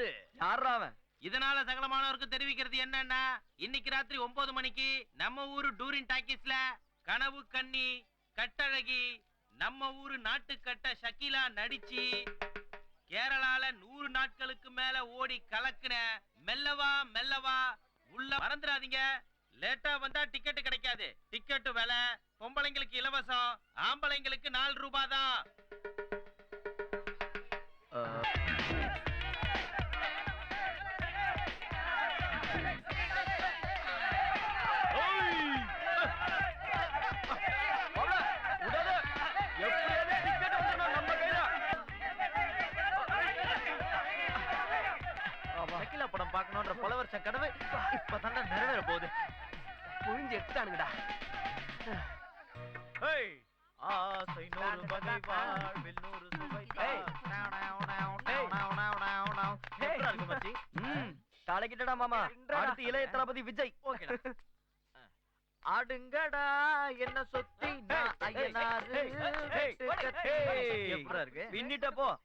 யாரு? யாரா அவன்? இதனால சகலமானவருக்கு தெரிவிக்கிறது என்னன்னா இன்னைக்கு ராத்திரி ஒன்பது மணிக்கு நம்ம ஊரு டூரின் டாக்கீஸ்ல கனவு கண்ணி கட்டழகி நம்ம ஊரு நாட்டுக்கட்ட ஷக்கீலா நடிச்சு கேரளால நூறு நாட்களுக்கு மேல ஓடி கலக்குன மெல்லவா மெல்லவா உள்ள மறந்துடாதீங்க. லேட்டா வந்தா டிக்கெட் கிடைக்காது. டிக்கெட் விலை பொம்பளைங்களுக்கு இலவசம் ஆம்பளைங்களுக்கு நாலு ரூபாய் தான். சக்கிலா படம் பார்க்கணுன்ற பல வருஷம் கனவு இப்பதான் நிறைவேற போகுது. புழிஞ்சு ஆசை நூறு வாழ்வில் நூறு சுவை? கலக்கிட்டடா மாமா. அடுத்து இளைய தளபதி விஜய். ஓகேடா. ஆடுங்கடா என்ன சொத்தி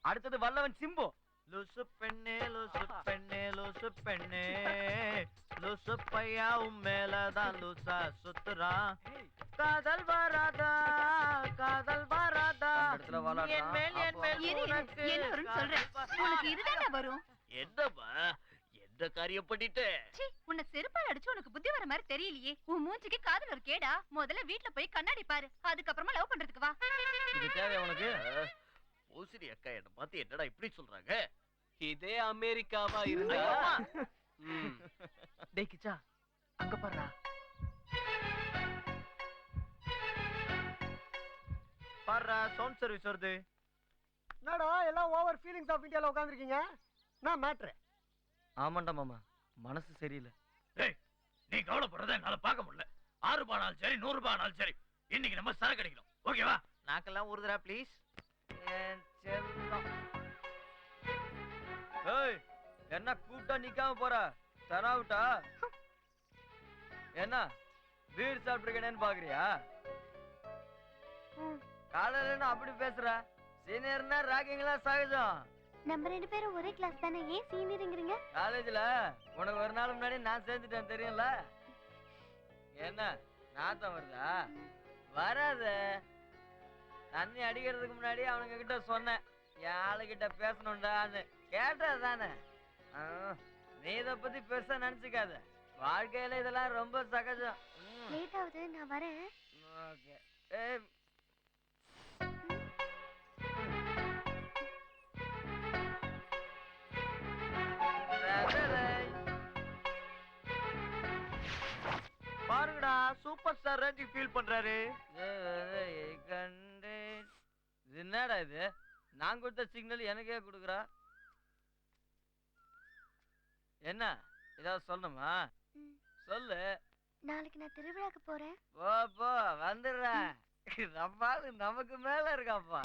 அடுத்தது வல்லவன் சிம்பு. லூசு பெண்ணே லூசு பெண்ணே லூசு பெண்ணே. லூசு பையா உன் மேலதான் லூசா சுத்துறான் காதல் வராதா காதல் வராதா? என் மேல் என் மேல் உனக்கு உனக்கு? இதுதானே வரும்? என்னப்பா எந்த காரியம் பண்ணிட்டு? உன்னை செருப்பால் அடிச்சு உனக்கு புத்தி வர மாதிரி தெரியலையே. உன் மூஞ்சிக்கு காதல் ஒரு கேடா. முதல்ல வீட்ல போய் கண்ணாடி பாரு. அதுக்கப்புறமா லவ் பண்றதுக்கு வா. இது தேவை உனக்கு? பூசணி அக்கா என்ன பார்த்து என்னடா இப்படி சொல்றாங்க? இதே அமெரிக்காவா இருந்தா. டேய் கிச்சா அங்க பாருடா. பாருடா சவுண்ட் சர்வீஸ் வருது. என்னடா எல்லாம் ஓவர் ஃபீலிங்ஸ் ஆஃப் இந்தியால உட்காந்துருக்கீங்க நான் மேட்ரு ஆமாண்டா மாமா மனசு சரியில்லை. நீ கவலைப்படுறத என்னால பார்க்க முடியல. ஆறு ரூபாய் ஆனாலும் சரி நூறு ரூபாய் ஆனாலும் சரி இன்னைக்கு நம்ம சரக்கு அடிக்கணும். ஓகேவா? நாக்கெல்லாம் ஊறுதுடா ப்ளீஸ் ஏய் என்ன கூப்பிட்டா நிக்காம போற? தராவிட்டா? என்ன பீர் சாப்பிட்டுருக்கேன்னு பாக்குறியா? காலையில என்ன அப்படி பேசுற? சீனியர்னா ராக்கிங்களா சகஜம்? நம்ம ரெண்டு பேரும் ஒரே கிளாஸ் தானே? ஏன் சீனியருங்கிறீங்க? காலேஜ்ல உனக்கு ஒரு நாள் முன்னாடி நான் சேர்ந்துட்டேன் தெரியும்ல? என்ன நாத்தம் வருதா? வராது. தண்ணி அடிக்கிறதுக்கு முன்னாடி அவனுங்க கிட்ட சொன்னேன். என் ஆளுகிட்ட பேசணும்டான்னு கேட்டா தானே. நீ இத பத்தி பெருசா நினைச்சுக்காத. வாழ்க்கையில இதெல்லாம் ரொம்ப சகஜம். ம், லேட் ஆகுது நான் வரேன். ஓகே. பாருங்கடா சூப்பர் ஸ்டார் ரேஞ்சிங் ஃபீல் பண்றாரு கண்டேன் இது என்னடா இது? நான் கொடுத்த சிக்னல் எனக்கே கொடுக்குறா. என்ன? ஏதாவது சொல்லணுமா. சொல்லு. நாளைக்கு நான் திருவிழாக்கு போறேன். போ போ வந்துடுறேன். நம்ம நமக்கு மேல இருக்காப்பா.